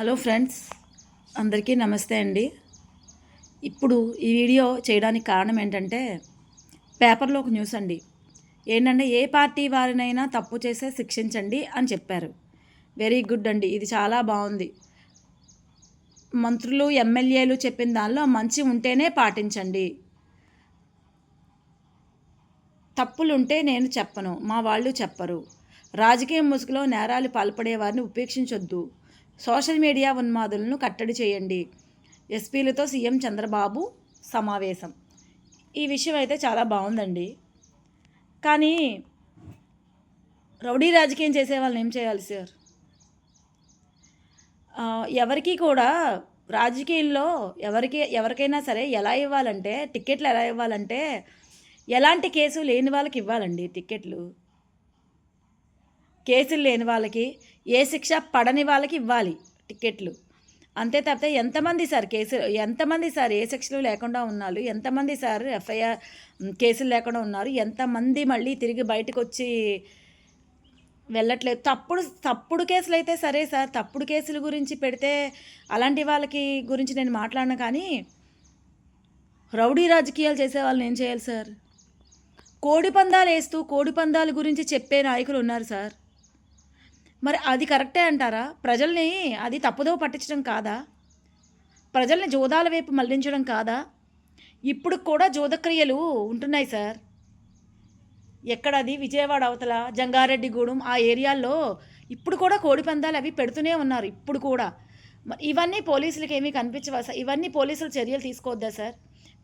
Hello friends అందరికీ నమస్తే అండి. ఇప్పుడు ఈ వీడియో చేయడానికి కారణం ఏంటంటే పేపర్లో ఒక న్యూస్ అండి. ఏంటంటే ఏ పార్టీ వారినైనా తప్పు చేసే శిక్షించండి అని చెప్పారు. వెరీ గుడ్ అండి ఇది చాలా బాగుంది. మంత్రులు ఎమ్మెల్యేలు చెప్పిన దానిలో మంచి ఉంటేనే పాటించండి. తప్పులుంటే నేను చెప్పను మా వాళ్ళు చెప్పరు. రాజకీయ ముసుగులో నేరాలు పాల్పడే వారిని ఉపేక్షించొద్దు. సోషల్ మీడియా ఉన్మాదులను కట్టడి చేయండి. ఎస్పీలతో సీఎం చంద్రబాబు సమావేశం. ఈ విషయం అయితే చాలా బాగుందండి. కానీ రౌడీ రాజకీయం చేసే వాళ్ళని ఏం చేయాలి సార్? ఎవరికి కూడా రాజకీయాల్లో ఎవరికి ఎవరికైనా సరే ఎలా ఇవ్వాలంటే టికెట్లు ఎలా ఇవ్వాలంటే ఎలాంటి కేసు లేని వాళ్ళకి ఇవ్వాలండి టికెట్లు కేసులు లేని వాళ్ళకి ఏ శిక్ష పడని వాళ్ళకి ఇవ్వాలి టికెట్లు అంతే తప్పితే ఎంతమంది సార్ కేసు ఎంతమంది సార్ ఏ శిక్షలు లేకుండా ఉన్నారు ఎంతమంది సార్ ఎఫ్ఐఆర్ కేసులు లేకుండా ఉన్నారు ఎంతమంది మళ్ళీ తిరిగి బయటకు వచ్చి వెళ్ళట్లేదు. తప్పుడు తప్పుడు కేసులు అయితే సరే సార్ తప్పుడు కేసుల గురించి పెడితే అలాంటి వాళ్ళకి గురించి నేను మాట్లాడను కానీ రౌడీ రాజకీయాలు చేసే వాళ్ళని ఏం చేయాలి సార్? కోడి పందాలు వేస్తూ కోడి పందాల గురించి చెప్పే నాయకులు ఉన్నారు సార్. మరి అది కరెక్టే అంటారా? ప్రజల్ని అది తప్పుదో పట్టించడం కాదా? ప్రజల్ని జోదాల వైపు మళ్ళించడం కాదా? ఇప్పుడు కూడా జోదక్రియలు ఉంటున్నాయి సార్. ఎక్కడది? విజయవాడ అవతల జంగారెడ్డిగూడెం ఆ ఏరియాల్లో ఇప్పుడు కూడా కోడి పందాలు అవి పెడుతూనే ఉన్నారు ఇప్పుడు కూడా. ఇవన్నీ పోలీసులకి ఏమీ కనిపించవా సార్? ఇవన్నీ పోలీసులు చర్యలు తీసుకోవద్దా సార్?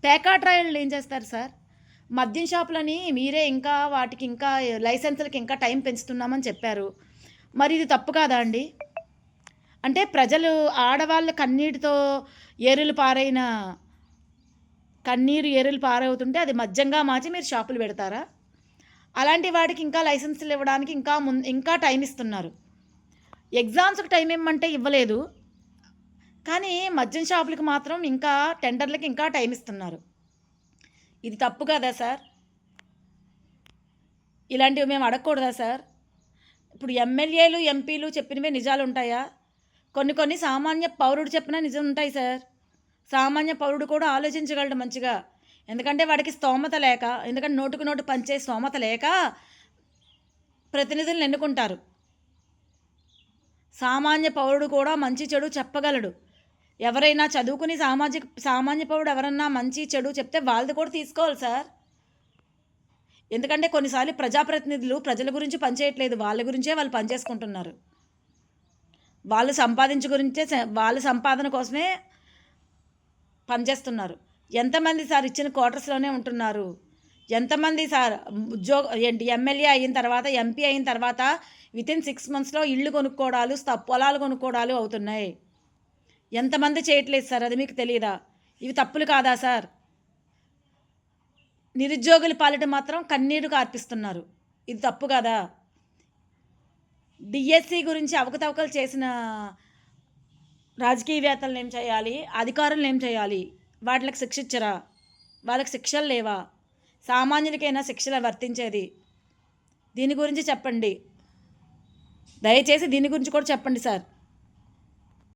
పేకా ట్రయల్ ఏం చేస్తారు సార్? మద్యం షాపులని మీరే ఇంకా వాటికి ఇంకా లైసెన్సులకి ఇంకా టైం పెంచుతున్నామని చెప్పారు. మరి ఇది తప్పు కాదా అండి? అంటే ప్రజలు ఆడవాళ్ళ కన్నీటితో ఏరులు పారైన కన్నీరు ఏరులు పారవుతుంటే అది మద్యంగా మార్చి మీరు షాపులు పెడతారా? అలాంటి వాటికి ఇంకా లైసెన్సులు ఇవ్వడానికి ఇంకా ముం ఇంకా టైం ఇస్తున్నారు. ఎగ్జామ్స్కి టైం ఇవ్వమంటే ఇవ్వలేదు. కానీ మద్యం షాపులకు మాత్రం ఇంకా టెండర్లకి ఇంకా టైం ఇస్తున్నారు. ఇది తప్పు కదా సార్? ఇలాంటివి మేము అడగకూడదా సార్? ఇప్పుడు ఎమ్మెల్యేలు ఎంపీలు చెప్పినవే నిజాలు ఉంటాయా? కొన్ని కొన్ని సామాన్య పౌరుడు చెప్పినా నిజం ఉంటాయి సార్. సామాన్య పౌరుడు కూడా ఆలోచించగలడు మంచిగా. ఎందుకంటే వాడికి స్తోమత లేక ఎందుకంటే నోటుకు నోటు పంచే స్తోమత లేక ప్రతినిధులను ఎన్నుకుంటారు. సామాన్య పౌరుడు కూడా మంచి చెడు చెప్పగలడు. ఎవరైనా చదువుకుని సామాజిక సామాన్య పౌరుడు ఎవరన్నా మంచి చెడు చెప్తే వాళ్ళది కూడా తీసుకోవాలి సార్. ఎందుకంటే కొన్నిసార్లు ప్రజాప్రతినిధులు ప్రజల గురించి పనిచేయట్లేదు వాళ్ళ గురించే వాళ్ళు పనిచేసుకుంటున్నారు వాళ్ళు సంపాదించు గురించే వాళ్ళ సంపాదన కోసమే పనిచేస్తున్నారు ఎంతమంది సార్ ఇచ్చిన క్వార్టర్స్లోనే ఉంటున్నారు? ఎంతమంది సార్ ఉద్యోగ ఏంటి ఎమ్మెల్యే అయిన తర్వాత ఎంపీ అయిన తర్వాత విత్ ఇన్ సిక్స్ మంత్స్లో ఇళ్ళు కొనుక్కోవడాలు పొలాలు కొనుక్కోవడాలు అవుతున్నాయి. ఎంతమంది చేయట్లేదు సార్? అది మీకు తెలియదా ఇవి తప్పులు కాదా సార్? నిరుద్యోగుల పాలిట మాత్రం కన్నీరు కార్పిస్తున్నారు ఇది తప్పు కదా? డిఎస్సి గురించి అవకతవకలు చేసిన రాజకీయవేత్తలను ఏం చేయాలి? అధికారులను ఏం చేయాలి? వాటికి శిక్ష ఇచ్చరా? వాళ్ళకి శిక్షలు లేవా? సామాన్యులకైనా శిక్షలు వర్తించేది? దీని గురించి చెప్పండి. దయచేసి దీని గురించి కూడా చెప్పండి సార్.